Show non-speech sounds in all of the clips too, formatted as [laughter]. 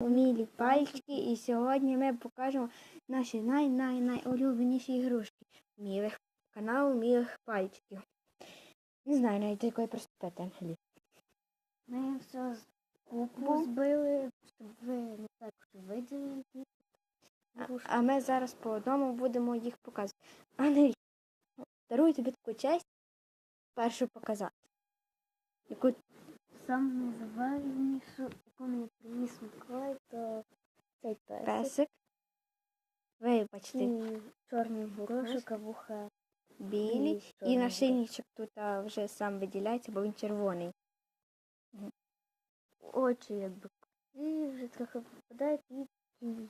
Мілі пальчики, і сьогодні ми покажемо наші най-най-найулюбленіші ігрушки. Мілих каналу мілих пальчиків. Не знаю навіть якої приступити, Ангелі. Ми все з купу збили, щоб ви не так що виділи. А, а ми зараз по одному будемо їх показувати. Ангелі, дарую тобі таку честь першу показати. Яку Саме найзаважнішу, яку мені приніс Миколай, то цей песик. песик. Вибачте, І чорний горошок, а вуха білі. і І чорний нашильничок тут а, вже сам виділяється, бо він червоний. очі якби. І вже трохи попадають і такий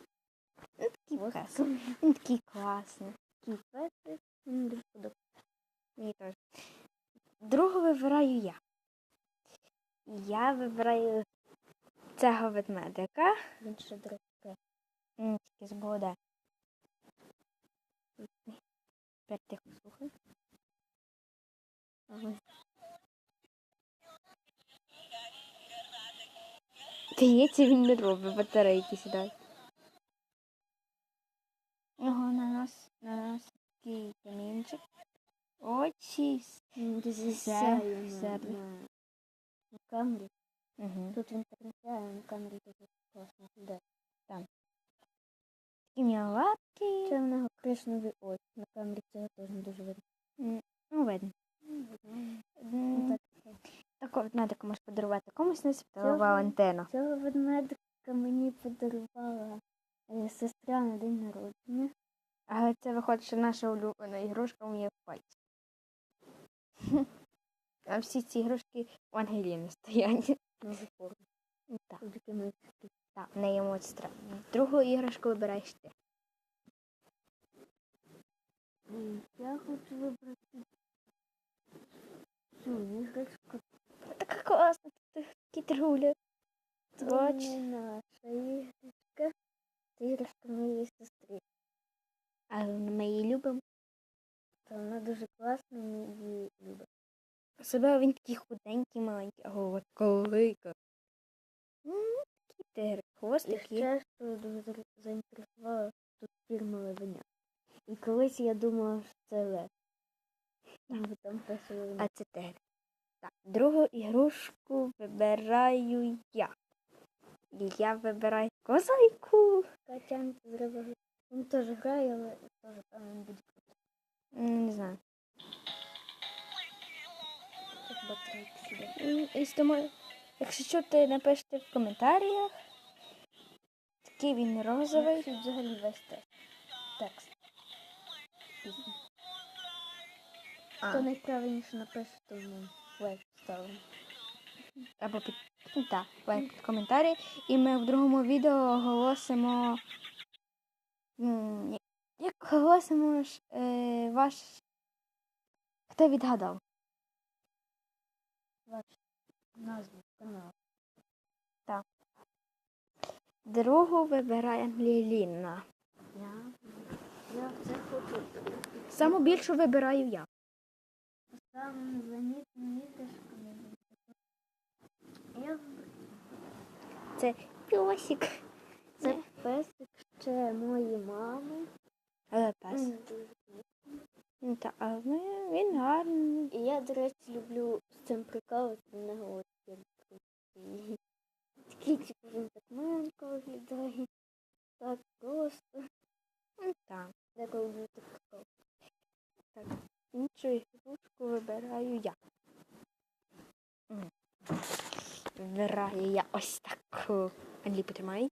Ну, такий песик. Він такий класний. Такий песик. Мені дуже подобається. Мені теж. Другу вибираю я. Я вибираю цього ведмедика. Він ще дорогий. М, Тільки згода. Тепер тихо слухай. Здається, він не робить батарейки сідай. Ого, на нас, на нас такий камінчик. Очі. Все, все. Камері. Угу. Тут він так а на камері дуже класно йде. Такі в лапки. Це в нього кришнові очі. На камері цього теж не дуже видно. М, Ну, видно. М, так. Ведмедика можеш подарувати комусь на Цього? Валентина. Цього ведмедика мені подарувала е, сестра на день народження. Але це виходить, що наша улюблена ігрушка у мене в пальці. [laughs] А всі ці ігрушки у Ангеліни стоять. Так, такі так, в неї монстра. Другу іграшку вибираєш ти. Я хочу вибрати цю іграшку. Така класна, тут кітруля. Це наша іграшка. Це іграшка моєї сестри. Але ми її любимо. То вона дуже класна, ми її любимо. Себе він такий худенький, маленький, а голова така велика. М, Такий тигр, хвостик є. ще, що дуже за- заінтересувало, тут фірма левеня. І колись я думала, що це лев. Бо там. А це тигр. Так, другу ігрушку вибираю я. І я вибираю козайку. Катян з рибою. Він теж грає, але теж там він буде. Не знаю. Батарейки якщо що, ти напишете в коментарях. Такий він розовий. Тут взагалі весь текст. Хто найправильніше напише, тому лайк ставимо. або під ну, так, лайк під коментарі. І ми в другому відео оголосимо. як- Як оголосимо е, ваш. Хто відгадав? Ваш назву каналу. Другу вибирає Ангеліна. Я, я це хочу. Саму більшу вибираю я. Зенітну іграшку. Я Це пьосик. Це песик ще моєї мами. Але пес. Ну, та, але він гарний. І я, до речі, люблю з цим прикалувати в нього от як круті. Такий, типу, він так маленько виглядає. Так просто. Ну, так. Деколи дуже так прикол. Іншу ігрушку вибираю я. М. Вибираю я ось таку. Анлі, потримай.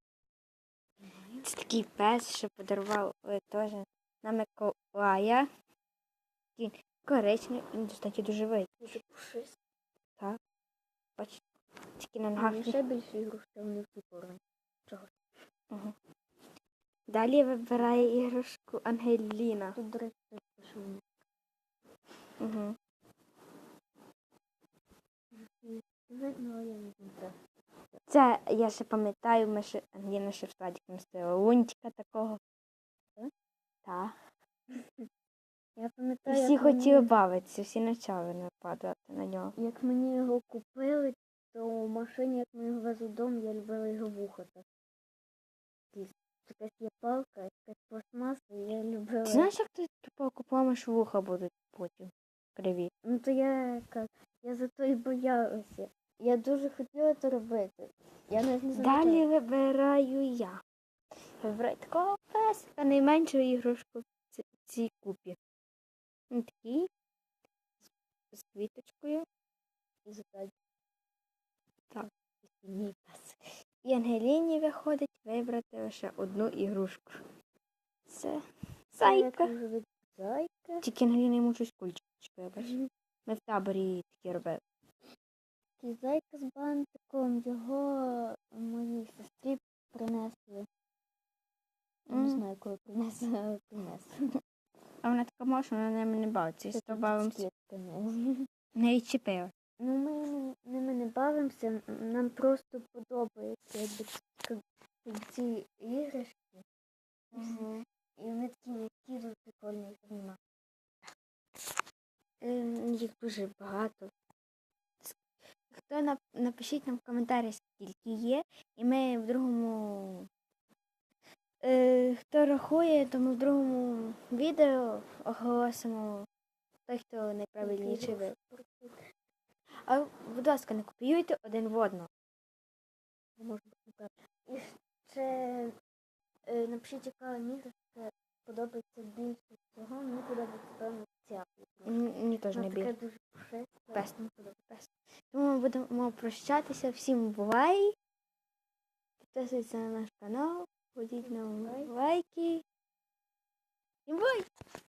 Це такий пес, що подарував е, теж на Миколая. Він коричневий, він достатньо дуже великий. Дуже пушистий. Бачите, тільки на ногах. Ще більше ігрушки, вони в цій формі. Угу. Далі вибирає іграшку Ангеліна. Тут, до речі, теж пише. Угу. Видно, я не знаю. Це я ще пам'ятаю, ми ще Ангеліна ще в садик носила лунтика такого. Так. [laughs] Я пам'ятаю, всі як мені- хотіли бавитися, всі почали нападати на нього. Як мені його купили, то в машині, як ми його везли додому, я любила його вухати. якась є палка, якась пластмаса, я любила. Ти знаєш, як ти тупо купламиш вуха будуть потім криві? Ну то я яка, я зато і боялася. Я дуже хотіла це робити. Я навіть не знаю. Далі вибираю я. Вибираю такого песика, найменшу іграшку в цій купі. Такий з квіточкою. І задати. Так. Мій пес. І Ангеліні виходить вибрати лише одну ігрушку. Це зайка. Зайка. Тільки Ангеліна йому щось кульчики, я бачу. Ми в таборі такі робили. Такий зайка з бантиком, його моїй сестрі принесли. Я не знаю, коли принесли, але принесли. А вона така може, вона ними не бавиться. Тут бавимося. Не відчепила. Ну, ми ними- не бавимося, нам просто подобається якби ці- ці іграшки. І вони такі м'які, дуже прикольні їх знімати. Ем, Їх дуже багато. Хто напишіть нам в коментарі, скільки є, і ми в другому. Е, хто рахує, то ми в другому відео оголосимо той, хто найправильніше ви. А будь ласка, не копіюйте один в одного. Не можу бути. І ще е, напишіть, яка вам подобається більше всього. Мені подобається певно ця. Мені теж така найбільше. дуже пушиста. Пес. мені подобається. Тому ми будемо прощатися. Всім бувай. Підписуйтесь на наш канал, ходіть нам лайки. І бувай!